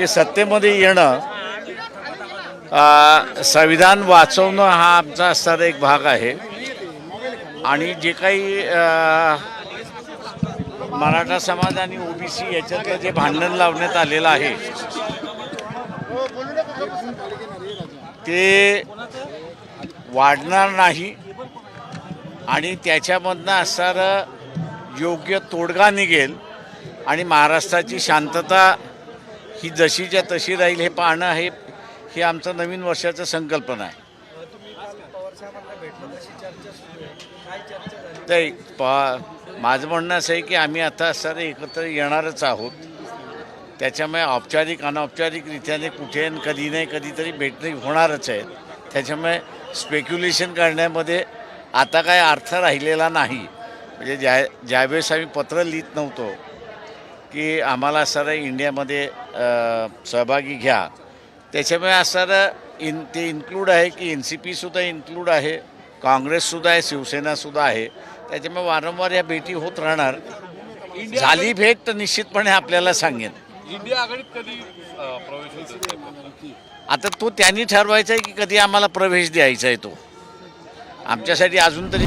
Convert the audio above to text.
की सत्तेमध्ये येणं संविधान वाचवणं हा आमचा असणारा एक भाग आहे. आणि जे काही मराठा समाज आणि ओबीसी याच्यातलं जे भांडण लावण्यात आलेलं आहे ते वाढणार नाही आणि त्याच्यामधनं असणारं योग्य तोडगा निघेल आणि महाराष्ट्राची शांतता ही जशीच्या तशी राहील हे पाहणं हे हे आमचं नवीन वर्षाचं संकल्पना आहे. ते पा माझं म्हणणं असं आहे की आम्ही आता सारे एकत्र येणारच आहोत. त्याच्यामुळे औपचारिक अनौपचारिकरित्याने कुठे कधी नाही कधीतरी भेटणे होणारच आहे. त्याच्यामुळे स्पेक्युलेशन करण्यामध्ये आता काय अर्थ राहिलेला नाही. म्हणजे ज्या ज्यावेळेस आम्ही पत्र लिहित नव्हतो की आम्हाला असणारं इंडियामध्ये सहभागी घ्या. त्याच्यामुळे असणारं इन ते इन्क्लूड आहे की एन सी पीसुद्धा इन्क्लूड आहे काँग्रेससुद्धा आहे शिवसेनासुद्धा आहे. त्याच्यामुळे वारंवार या भेटी होत राहणार. झाली भेट तर निश्चितपणे आपल्याला सांगेन. इंडिया आघाडीत कधी अ, प्रवेश होतो आता तो त्यांनी ठरवायचा आहे की कधी आम्हाला प्रवेश द्यायचा आहे तो. आमच्यासाठी अजून तरी